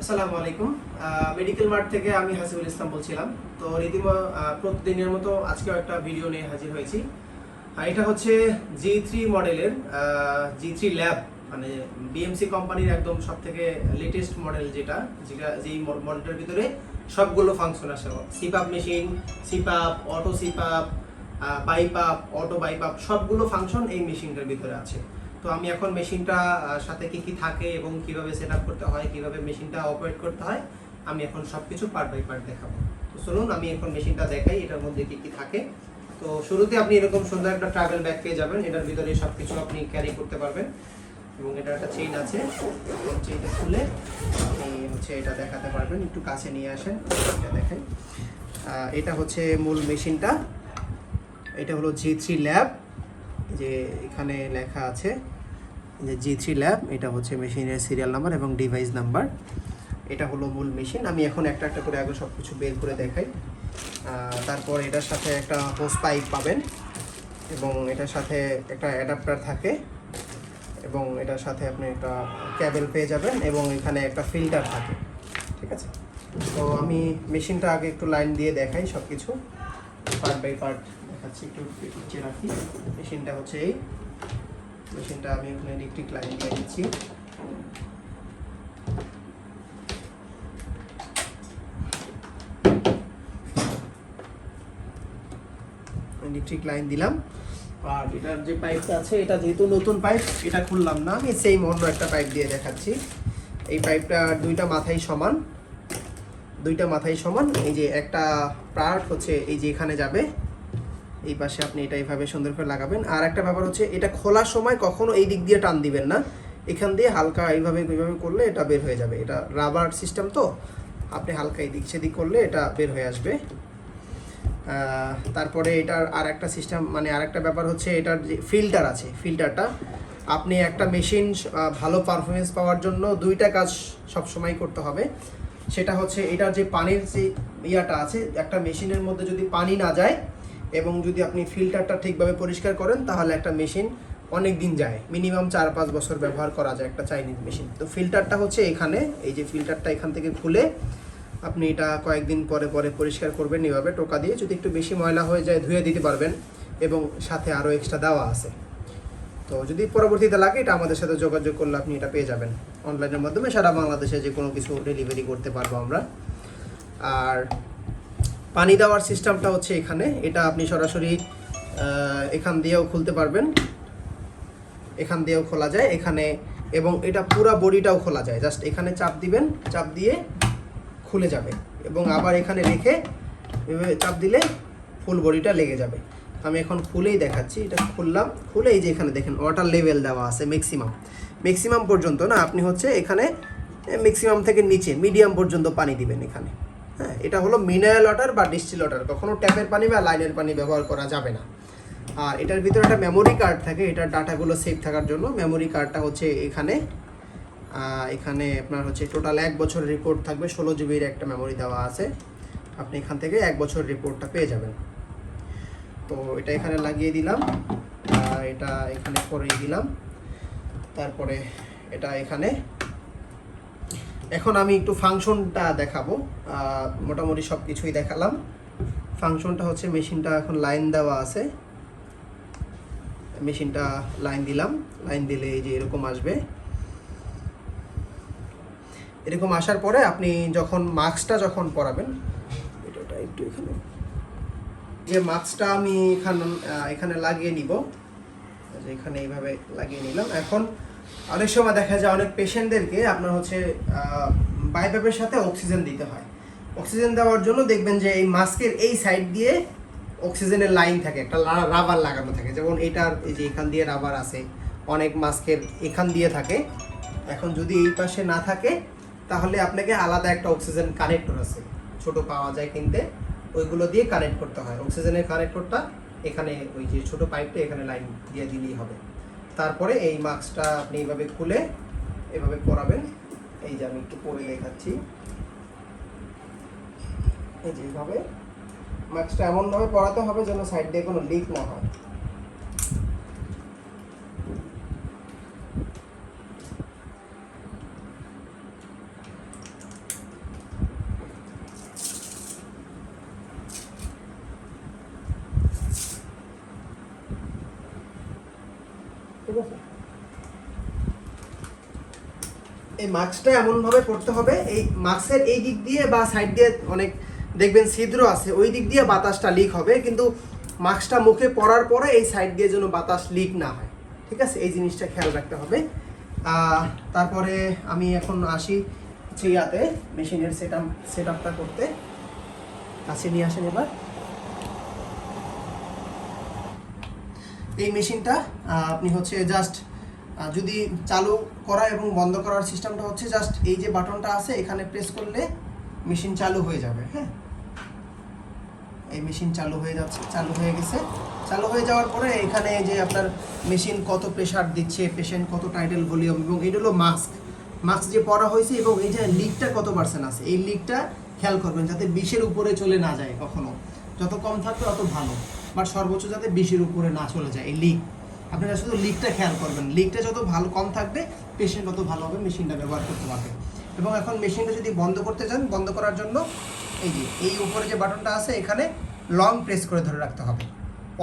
আসসালামু আলাইকুম। Medical mart থেকে আমি হাসিবুল ইসলাম বলছিলাম। তো রীতিম প্রতিদিনের মতো আজকেও একটা ভিডিও নিয়ে হাজির হয়েছি। এটা হচ্ছে জি থ্রি মডেলের জি থ্রি ল্যাব মানে বিএমসি কোম্পানির একদম সব থেকে লেটেস্ট মডেল যেটা যেটা, যেই মডেলটার ভিতরে সবগুলো ফাংশন আছে CPAP machine CPAP auto CPAP BiPAP auto BiPAP সবগুলো ফাংশন এই মেশিনটার ভিতরে আছে। তো আমি এখন মেশিনটা সাথে কি কি থাকে এবং কীভাবে সেট করতে হয়, কীভাবে মেশিনটা অপারেট করতে হয়, আমি এখন সবকিছু পার্ট বাই পার্ট দেখাবো। তো চলুন, আমি এখন মেশিনটা দেখাই, এটার মধ্যে কি কি থাকে। তো শুরুতে আপনি এরকম সুন্দর একটা ট্রাভেল ব্যাগ পেয়ে যাবেন, এটার ভিতরে সব কিছু আপনি ক্যারি করতে পারবেন এবং এটা একটা চেইন আছে। চেইনটা খুলে আপনি হচ্ছে এটা দেখাতে পারবেন, একটু কাছে নিয়ে আসেন, এটা দেখেন। এটা হচ্ছে মূল মেশিনটা, এটা হলো জি থ্রি ল্যাব যে এখানে লেখা আছে যে জি থ্রি ল্যাব এটা হচ্ছে মেশিনের সিরিয়াল নাম্বার এবং ডিভাইস নাম্বার এটা হলো মূল মেশিন আমি এখন একটা একটা করে আগে সব কিছু বের করে দেখাই। তারপর এটার সাথে একটা হোস পাইপ পাবেন এবং এটার সাথে একটা অ্যাডাপ্টার থাকে এবং এটার সাথে আপনি একটা ক্যাবেল পেয়ে যাবেন এবং এখানে একটা ফিল্টার থাকে। ঠিক আছে? তো আমি মেশিনটা আগে একটু লাইন দিয়ে দেখাই সব কিছু পার্ট বাই পার্ট দেখাচ্ছি একটু পিছিয়ে রাখি। মেশিনটা হচ্ছে এই। মেশিনটা আমি ওখানে ইলেকট্রিক লাইন দিয়ে দিচ্ছি। ইলেকট্রিক লাইন দিলাম। আর এটার যে পাইপটা আছে, এটা যেহেতু নতুন পাইপ এটা খুললাম না। আমি সেম অন্য একটা পাইপ দিয়ে দেখাচ্ছি। এই পাইপটা দুইটা মাথাই সমান। দুইটা মাথাই সমান। এই যে একটা পার্ট হচ্ছে এই যে এখানে যাবে। এই পাশে আপনি এটা এইভাবে সুন্দর করে লাগাবেন। আর একটা ব্যাপার হচ্ছে, এটা খোলার সময় কখনো এই দিক দিয়ে টান দিবেন না। এখান দিয়ে হালকা এইভাবে এইভাবে করলে এটা বের হয়ে যাবে। এটা রাবার সিস্টেম তো, আপনি হালকা এদিক সেদিক করলে এটা বের হয়ে আসবে। তারপরে এটার আর একটা সিস্টেম মানে আর একটা ব্যাপার হচ্ছে, এটার যে ফিল্টার আছে ফিল্টারটা আপনি একটা মেশিন ভালো পারফরমেন্স পাওয়ার জন্য দুইটা কাজ সব সময় করতে হবে। সেটা হচ্ছে, এটার যে পানির যে ইয়াটা আছে, একটা মেশিনের মধ্যে যদি পানি না যায় এবং যদি আপনি ফিল্টারটা ঠিকভাবে পরিষ্কার করেন, তাহলে একটা মেশিন অনেক দিন যায়। মিনিমাম চার পাঁচ বছর ব্যবহার করা যায় একটা চাইনিজ মেশিন। তো ফিল্টারটা হচ্ছে এখানে, এই যে ফিল্টারটা এখান থেকে খুলে আপনি এটা কয়েকদিন পরে পরে পরিষ্কার করবেন এভাবে টোকা দিয়ে। যদি একটু বেশি ময়লা হয়ে যায়, ধুয়ে দিতে পারবেন এবং সাথে আরও এক্সট্রা দেওয়া আছে। তো যদি পরবর্তীতে লাগে, এটা আমাদের সাথে যোগাযোগ করলে আপনি এটা পেয়ে যাবেন। অনলাইনের মাধ্যমে সারা বাংলাদেশে যে কোনো কিছু ডেলিভারি করতে পারব আমরা। আর পানি দেওয়ার সিস্টেমটা হচ্ছে এখানে। এটা আপনি সরাসরি এখান দিয়েও খুলতে পারবেন। এখান দিয়েও খোলা যায়, এখানে এবং এটা পুরো বডিটাও খোলা যায়। জাস্ট এখানে চাপ দিবেন, চাপ দিয়ে খুলে যাবে এবং আবার এখানে রেখে চাপ দিলে ফুল বডিটা লেগে যাবে। আমি এখন খুলেই দেখাচ্ছি, এটা খুললাম। খুলে এই যে এখানে দেখেন ওয়াটার লেভেল দেওয়া আছে ম্যাক্সিমাম ম্যাক্সিমাম পর্যন্ত না, আপনি হচ্ছে এখানে ম্যাক্সিমাম থেকে নিচে মিডিয়াম পর্যন্ত পানি দিবেন এখানে। হ্যাঁ এটা হলো মিনারেল ওয়াটার বা ডিস্টিল ওয়াটার কখনো ট্যাপের পানি বা লাইনের পানি ব্যবহার করা যাবে না। আর এটার ভিতরে একটা মেমোরি কার্ড থাকে এটার ডাটাগুলো সেভ থাকার জন্য। মেমোরি কার্ডটা হচ্ছে এখানে। এখানে আপনার হচ্ছে টোটাল এক বছর রিপোর্ট থাকবে, ষোলো জিবির একটা মেমোরি দেওয়া আছে। আপনি এখান থেকে এক বছর রিপোর্টটা পেয়ে যাবেন। তো এটা এখানে লাগিয়ে দিলাম। এটা এখানে করেই দিলাম। তারপরে এটা এখানে এখন আমি একটু ফাংশনটা দেখাবো। মোটামুটি সব কিছুই দেখালাম। ফাংশনটা হচ্ছে মেশিনটা এখন লাইন দেওয়া আছে। মেশিনটা লাইন দিলাম। লাইন দিলে এই যে এরকম আসবে। এরকম আসার পরে আপনি যখন মাস্কটা যখন পরাবেন, এটাটা একটু এখানে। যে মাস্কটা আমি এখানে এখানে লাগিয়ে নিব। এখানে এইভাবে লাগিয়ে নিলাম। এখন অনেক সময় দেখা যায় অনেক পেশেন্টদেরকে আপনার হচ্ছে বাইপাপের সাথে অক্সিজেন দিতে হয়। অক্সিজেন দেওয়ার জন্য দেখবেন যে এই মাস্কের এই সাইড দিয়ে অক্সিজেনের লাইন থাকে, একটা রাবার লাগানো থাকে। যেমন এটার এই যে এখান দিয়ে রাবার আছে, অনেক মাস্কের এখান দিয়ে থাকে। এখন যদি এই পাশে না থাকে, তাহলে আপনাকে আলাদা একটা অক্সিজেন কানেক্টর আছে। ছোট পাওয়া যায় কিনতে, ওইগুলো দিয়ে কানেক্ট করতে হয়। অক্সিজেনের কানেক্টরটা এখানে, ওই যে ছোট পাইপটা এখানে লাইন দিয়ে দিলেই হবে। তারপরে এই মাস্কটা আপনি এইভাবে খুলে এভাবে পরাবেন। এই যে আমি একটু পরে দেখাচ্ছি। এই যে এইভাবে। মাস্কটা এমনভাবে পরাতে হবে যেন সাইড দিয়ে কোনো লিক না হয়। এই মাস্কটা এমনভাবে পড়তে হবে, এই মাস্কের এই দিক দিয়ে বা সাইড দিয়ে অনেক দেখবেন ছিদ্র আছে, ওই দিক দিয়ে বাতাসটা লিক হবে, কিন্তু মাস্কটা মুখে পরার পরে এই সাইড দিয়ে যেন বাতাস লিক না হয়। ঠিক আছে? এই জিনিসটা খেয়াল রাখতে হবে। তারপরে আমি এখন আসি ইয়াতে মেশিনের সেট আপ সেট আপটা করতে। কাছে নিয়ে আসেন এবার। এই মেশিনটা আপনি হচ্ছে জাস্ট যদি চালু করা এবং বন্ধ করার সিস্টেমটা হচ্ছে জাস্ট এই যে বাটনটা আছে, এখানে প্রেস করলে মেশিন চালু হয়ে যাবে হ্যাঁ? এই মেশিন চালু হয়ে যাচ্ছে, চালু হয়ে গেছে। চালু হয়ে যাওয়ার পরে এখানে যে আপনার মেশিন কত প্রেশার দিচ্ছে পেশেন্ট কত টাইটেল ভলিউম এবং এটা হলো মাস্ক মাস্ক যে পরা হয়েছে এবং এই যে লিকটা কত পার্সেন্ট আছে, এই লিকটা খেয়াল করবেন যাতে বিশের উপরে চলে না যায় কখনো। যত কম থাকবে তত ভালো বাট সর্বোচ্চ যাতে বিশের উপরে না চলে যায়, এই লিক আপনারা শুধু লিকটা খেয়াল করবেন। লিকটা যত ভালো কম থাকবে পেশেন্ট তত ভালোভাবে মেশিনটা ব্যবহার করতে পারবে। এবং এখন মেশিনটা যদি বন্ধ করতে চান, বন্ধ করার জন্য এই যে, এই উপরে যে বাটনটা আছে, এখানে লং প্রেস করে ধরে রাখতে হবে।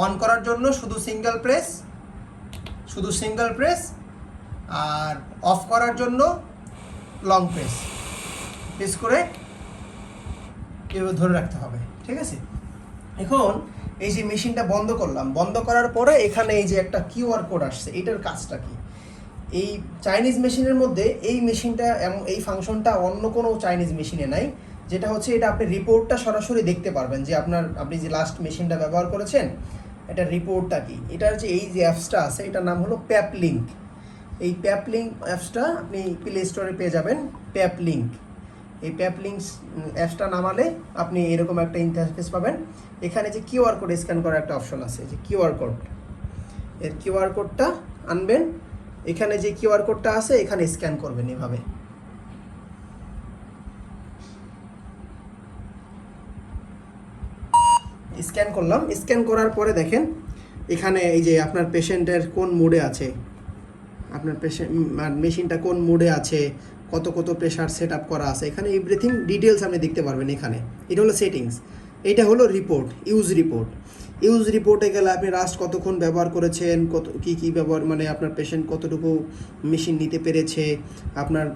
অন করার জন্য শুধু সিঙ্গেল প্রেস শুধু সিঙ্গেল প্রেস আর অফ করার জন্য লং প্রেস প্রেস করে এভাবে ধরে রাখতে হবে, ঠিক আছে? এখন এই যে মেশিনটা বন্ধ করলাম, বন্ধ করার পরে এখানে এই যে একটা কিউআর কোড আসছে, এটার কাজটা কি? এই চাইনিজ মেশিনের মধ্যে এই মেশিনটা এমন এই ফাংশনটা অন্য কোনো চাইনিজ মেশিনে নাই, যেটা হচ্ছে এটা আপনি রিপোর্টটা সরাসরি দেখতে পারবেন যে আপনার, আপনি যে লাস্ট মেশিনটা ব্যবহার করেছেন, এটা রিপোর্টটা কি? এটার যে এই যে অ্যাপসটা আছে, এটার নাম হলো প্যাপ লিঙ্ক এই প্যাপ লিঙ্ক অ্যাপসটা আপনি প্লে স্টোরে পেয়ে যাবেন প্যাপ লিঙ্ক এই প্যাপলিংস অ্যাপসটা নামালে আপনি এরকম একটা ইন্টারফেস পাবেন। এখানে যে কিউআর কোড স্ক্যান করার একটা অপশন আছে যে কিউআর কোড এর কিউআর কোডটা আনবেন। এখানে যে কিউআর কোডটা আছে, এখানে স্ক্যান করবেন এভাবে। স্ক্যান করলাম। স্ক্যান করার পরে দেখেন, এখানে এই যে আপনার পেশেন্টের কোন মুডে আছে। আপনার পেশেন্ট মেশিনটা কোন মুডে আছে। কত কত প্রেশার সেট আপ করা আছে। এখানে এভরিথিং ডিটেলস আপনি দেখতে পারবেন এখানে। এটা হলো সেটিংস এটা হলো রিপোর্ট ইউজ রিপোর্ট ইউজ রিপোর্টে গেলে আপনি রাস্ট কতক্ষণ ব্যবহার করেছেন, কত, কী কী ব্যবহার মানে আপনার পেশেন্ট কতটুকু মেশিন নিতে পেরেছে, আপনার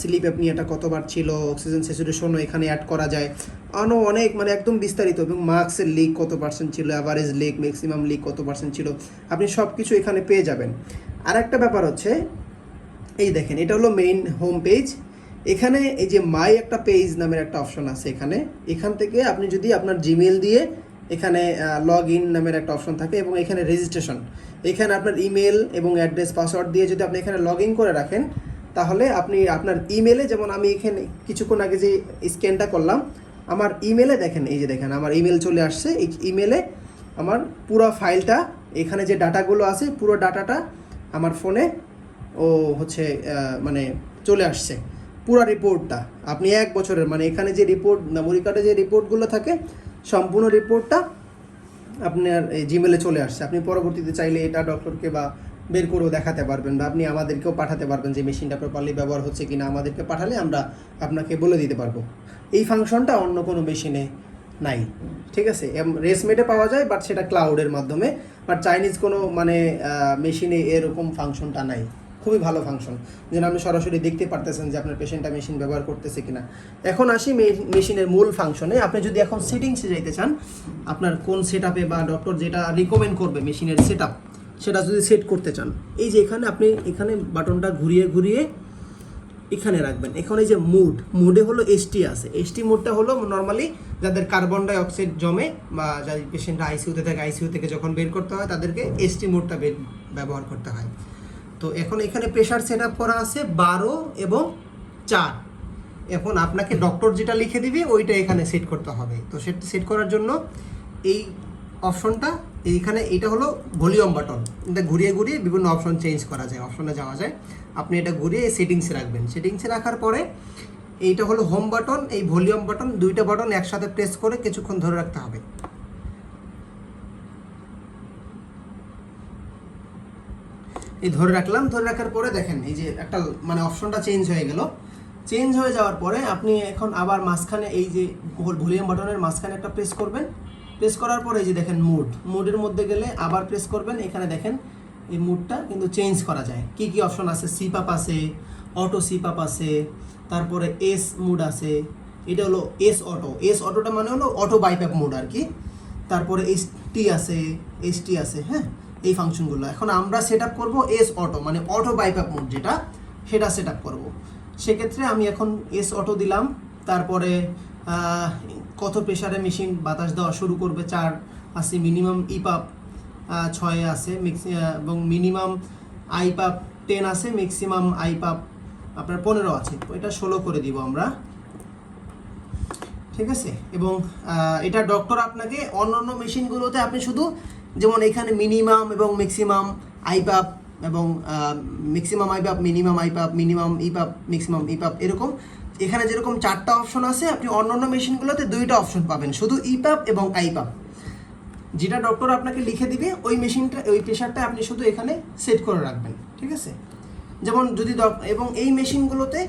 স্লিপ অ্যাপনিয়াটা কতবার ছিল অক্সিজেন স্যাচুরেশনও এখানে অ্যাড করা যায়। আরও অনেক মানে একদম বিস্তারিত, এবং মার্কসের লিক কত পার্সেন্ট ছিল অ্যাভারেজ লিক ম্যাক্সিমাম লিক কত পার্সেন্ট ছিল, আপনি সব কিছু এখানে পেয়ে যাবেন। আর একটা ব্যাপার হচ্ছে এই দেখেন, এটা হলো মেইন হোম পেজ এখানে এই যে মাই একটা পেজ নামের একটা অপশন আছে এখানে। এখান থেকে আপনি যদি আপনার জিমেল দিয়ে এখানে লগ ইন নামের একটা অপশন থাকে এবং এখানে রেজিস্ট্রেশন এখানে আপনার ইমেল এবং অ্যাড্রেস পাসওয়ার্ড দিয়ে যদি আপনি এখানে লগ ইন করে রাখেন, তাহলে আপনি আপনার ইমেলে যেমন আমি এখানে কিছুক্ষণ আগে যে স্ক্যানটা করলাম, আমার ইমেলে দেখেন, এই যে দেখেন, আমার ইমেল চলে আসছে। এই ইমেলে আমার পুরো ফাইলটা এখানে যে ডাটাগুলো আছে, পুরো ডাটাটা আমার ফোনে ও হচ্ছে মানে চলে আসছে। পুরো রিপোর্টটা। আপনি এক বছরের মানে এখানে যে রিপোর্ট, মেমোরি কার্ডে যে রিপোর্টগুলো থাকে, সম্পূর্ণ রিপোর্টটা আপনার এই জিমেলে চলে আসছে। আপনি পরবর্তীতে চাইলে এটা ডক্টরকে বা বের করেও দেখাতে পারবেন বা আপনি আমাদেরকেও পাঠাতে পারবেন যে মেশিনটা প্রপারলি ব্যবহার হচ্ছে কি না আমাদেরকে পাঠালে আমরা আপনাকে বলে দিতে পারব। এই ফাংশনটা অন্য কোনো মেশিনে নাই। ঠিক আছে? রেসমেটে পাওয়া যায় বাট সেটা ক্লাউডের মাধ্যমে। বাট চাইনিজ কোনো মানে মেশিনে এরকম ফাংশনটা নাই। খুবই ভালো ফাংশন যেন আপনি সরাসরি দেখতে পারতেছেন যে আপনার পেশেন্টটা মেশিন ব্যবহার করতেছে কিনা। এখন আসি মেশিনের মূল ফাংশনে আপনি যদি এখন সেটিংসে যাইতে চান, আপনার কোন সেট বা ডক্টর যেটা রিকমেন্ড করবে মেশিনের সেট সেটা যদি সেট করতে চান, এই যে এখানে আপনি এখানে বাটনটা ঘুরিয়ে ঘুরিয়ে এখানে রাখবেন। এখানে যে মুড মুডে হলো এসটি আছে। এসটি মুডটা হলো নর্মালি যাদের কার্বন ডাই অক্সাইড জমে বা যাদের পেশেন্টরা আইসিইউতে থাকে আইসিইউ থেকে যখন বের করতে হয়, তাদেরকে এসটি মুডটা বের ব্যবহার করতে হয়। তো এখন এখানে প্রেশার সেট আপ করা আছে বারো এবং চার। এখন আপনাকে ডক্টর যেটা লিখে দিবে, ওইটা এখানে সেট করতে হবে। তো সেটা সেট করার জন্য এই অপশনটা এইখানে এটা হলো ভলিউম বাটন। এটা ঘুরিয়ে ঘুরিয়ে বিভিন্ন অপশন চেঞ্জ করা যায় অপশনে যাওয়া যায়। আপনি এটা ঘুরিয়ে সেটিংসে রাখবেন। সেটিংসে রাখার পরে এইটা হলো হোম বাটন এই ভলিউম বাটন দুইটা বাটন একসাথে প্রেস করে কিছুক্ষণ ধরে রাখতে হবে। এই ধরে রাখলাম, ধরে রাখার পরে দেখেন, এই যে একটা মানে অপশনটা চেঞ্জ হয়ে গেল। চেঞ্জ হয়ে যাওয়ার পরে আপনি এখন আবার মাঝখানে এই যে ভলিউম বাটনের মাঝখানে একটা প্রেস করবেন। প্রেস করার পরে এই যে দেখেন মুড মুডের মধ্যে গেলে আবার প্রেস করবেন। এখানে দেখেন এই মুডটা কিন্তু চেঞ্জ করা যায়। কি কি অপশন আছে? সিপাপ আছে অটো সিপাপ আছে, তারপরে এস মুড আছে। এটা হলো এস অটো এস অটোটা মানে হলো অটো বাইপ্যাপ মোড আর কি। তারপরে এস টি আছে এস টি আছে হ্যাঁ? এই ফাংশনগুলো। এখন আমরা সেট আপ করব এস অটো মানে অটো বাইপ্যাপ মোড যেটা, সেটা সেট আপ করব। সেক্ষেত্রে আমি এখন এস অটো দিলাম, তারপরে কত প্রেশারে মেশিন বাতাস দেওয়া শুরু করবে, চার আছে মিনিমাম ইপাপ ছয় আছে এবং মিনিমাম আইপাপ টেন আছে ম্যাক্সিমাম আইপাপ আপনার পনেরো আছে। এটা ষোলো করে দিব আমরা। ঠিক আছে? এবং এটা ডক্টর আপনাকে অন্য অন্য মেশিনগুলোতে আপনি শুধু যেমন এখানে মিনিমাম এবং ম্যাক্সিমাম আইপাপ এবং maximum IPAP minimum IPAP minimum EPAP maximum EPAP এরকম। এখানে যেরকম চারটা অপশন আছে, আপনি অন্যান্য মেশিনগুলোতে দুইটা অপশন পাবেন, শুধু ইপাপ এবং আইপাপ যেটা ডক্টর আপনাকে লিখে দিবে, ওই মেশিনটা ওই প্রেশারটা আপনি শুধু এখানে সেট করে রাখবেন, ঠিক আছে? যেমন যদি এবং এই মেশিনগুলোতে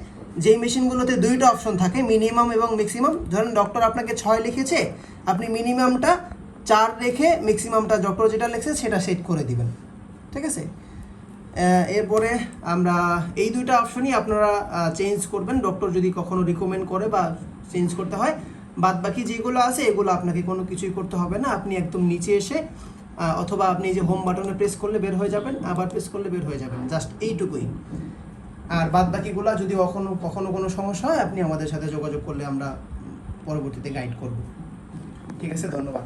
যেই মেশিনগুলোতে দুইটা অপশন থাকে মিনিমাম এবং ম্যাক্সিমাম ধরেন ডক্টর আপনাকে ছয় লিখেছে, আপনি মিনিমামটা চার রেখে ম্যাক্সিমামটা ডক্টর যেটা লিখছে সেটা সেট করে দিবেন। ঠিক আছে? এরপরে আমরা এই দুইটা অপশনই আপনারা চেঞ্জ করবেন। ডক্টর যদি কখনো রিকমেন্ড করে বা চেঞ্জ করতে হয় বাদ বাকি যেগুলো আছে, এগুলো আপনাকে কোনো কিছুই করতে হবে না। আপনি একদম নিচে এসে অথবা আপনি যে হোম বাটনে প্রেস করলে বের হয়ে যাবেন, আবার প্রেস করলে বের হয়ে যাবেন। জাস্ট এইটুকুই। আর বাদ বাকিগুলো যদি কখনো কখনো কোনো সমস্যা হয়, আপনি আমাদের সাথে যোগাযোগ করলে আমরা পরবর্তীতে গাইড করব। ঠিক আছে? ধন্যবাদ।